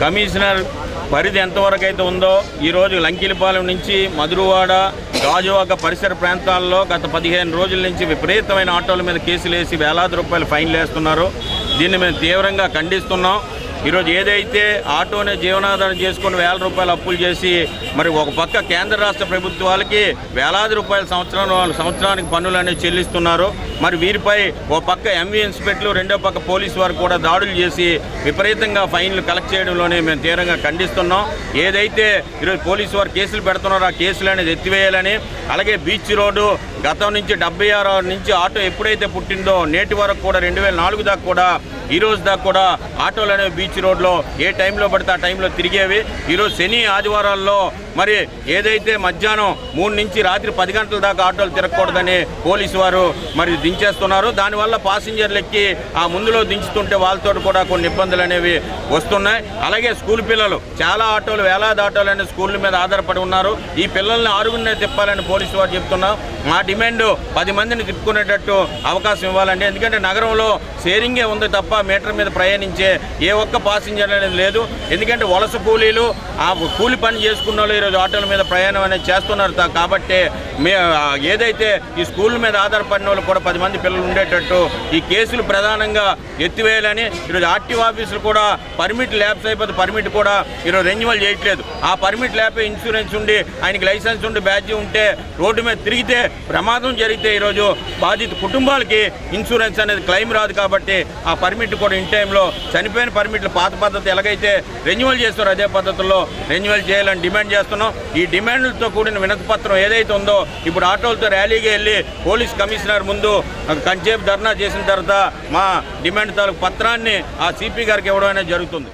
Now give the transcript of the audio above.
Commissioner పరిధి ఎంతవరకు అయితే ఉందో ఈరోజు లంకిలిపాలెం నుంచి మధురవాడ గాజువాక పరిసర ప్రాంతాల్లో గత పదిహేను రోజుల నుంచి విపరీతమైన ఆటోల మీద కేసులు వేసి వేలాది రూపాయలు ఫైన్లు వేస్తున్నారు. దీన్ని మేము తీవ్రంగా ఖండిస్తున్నాం. ఈరోజు ఏదైతే ఆటోనే జీవనాధారం చేసుకుని వేల రూపాయలు అప్పులు చేసి మరి ఒక పక్క కేంద్ర రాష్ట్ర ప్రభుత్వాలకి వేలాది రూపాయల సంవత్సరం సంవత్సరానికి పన్నులు అనేవి చెల్లిస్తున్నారు. మరి వీరిపై ఓ పక్క ఎంవీ ఇన్స్పెక్టర్లు రెండో పక్క పోలీసు వారు కూడా దాడులు చేసి విపరీతంగా ఫైన్లు కలెక్ట్ చేయడంలోనే మేము తీవ్రంగా ఖండిస్తున్నాం. ఏదైతే ఈరోజు పోలీసు వారు కేసులు పెడుతున్నారో ఆ కేసులు అనేది ఎత్తివేయాలని అలాగే బీచ్ రోడ్డు గతం నుంచి డెబ్బై ఆరు నుంచి ఆటో ఎప్పుడైతే పుట్టిందో నేటి వరకు కూడా రెండు వేల నాలుగు దాకా కూడా ఈ రోజు దాకా కూడా ఆటోలు అనేవి బీచ్ రోడ్లో ఏ టైంలో పడితే ఆ టైంలో తిరిగేవి. ఈరోజు శని ఆదివారాల్లో మరి ఏదైతే మధ్యాహ్నం మూడు నుంచి రాత్రి పది గంటల దాకా ఆటోలు తిరగకూడదని పోలీసు వారు మరి దించేస్తున్నారు. దానివల్ల పాసింజర్లు ఎక్కి ఆ ముందులో దించుతుంటే వాళ్ళతో కూడా కొన్ని ఇబ్బందులు అనేవి వస్తున్నాయి. అలాగే స్కూల్ పిల్లలు చాలా ఆటోలు వేలాది ఆటోలు అనేవి స్కూళ్ళ మీద ఆధారపడి ఉన్నారు. ఈ పిల్లల్ని ఆరుగురినే తిప్పాలని పోలీసు వారు చెప్తున్నాం. మా డిమాండ్ పది మందిని తిప్పుకునేటట్టు అవకాశం ఇవ్వాలండి. ఎందుకంటే నగరంలో షేరింగే ఉంది తప్ప మీటర్ మీద ప్రయాణించే ఏ ఒక్క పాసింజర్ అనేది లేదు. ఎందుకంటే వలస కూలీలు ఆ కూలి పని చేసుకున్న వాళ్ళు ఈరోజు ఆటోల మీద ప్రయాణం అనేది చేస్తున్నారు. కాబట్టి మే ఏదైతే ఈ స్కూల్ మీద ఆధారపడిన వాళ్ళు కూడా పది మంది పిల్లలు ఉండేటట్టు ఈ కేసులు ప్రధానంగా ఎత్తివేయాలని ఈరోజు ఆర్టీఓ ఆఫీసులు కూడా పర్మిట్ ల్యాబ్స్ అయిపోతే పర్మిట్ కూడా ఈరోజు రెన్యువల్ చేయట్లేదు. ఆ పర్మిట్ ల్యాబ్ ఇన్సూరెన్స్ ఉండి ఆయనకి లైసెన్స్ ఉండి బ్యాడ్జీ ఉంటే రోడ్డు మీద తిరిగితే ప్రమాదం జరిగితే ఈరోజు బాధిత కుటుంబాలకి ఇన్సూరెన్స్ అనేది క్లెయిమ్ రాదు కాబట్టి ఆ పర్మిట్ కూడా ఇన్ టైంలో చనిపోయిన పర్మిట్లు పాత పద్ధతి ఎలాగైతే రెన్యువల్ చేస్తారో అదే పద్ధతుల్లో రెన్యువల్ చేయాలని డిమాండ్ చేస్తున్నాం. ఈ డిమాండ్లతో కూడిన వినతి పత్రం ఏదైతే ఉందో ఇప్పుడు ఆటోలతో ర్యాలీగా వెళ్ళి పోలీస్ కమిషనర్ ముందు కంచేపు ధర్నా చేసిన తర్వాత మా డిమాండ్ తాలూకు పత్రాన్ని ఆ సిపి గారికి ఇవ్వడం అనేది జరుగుతుంది.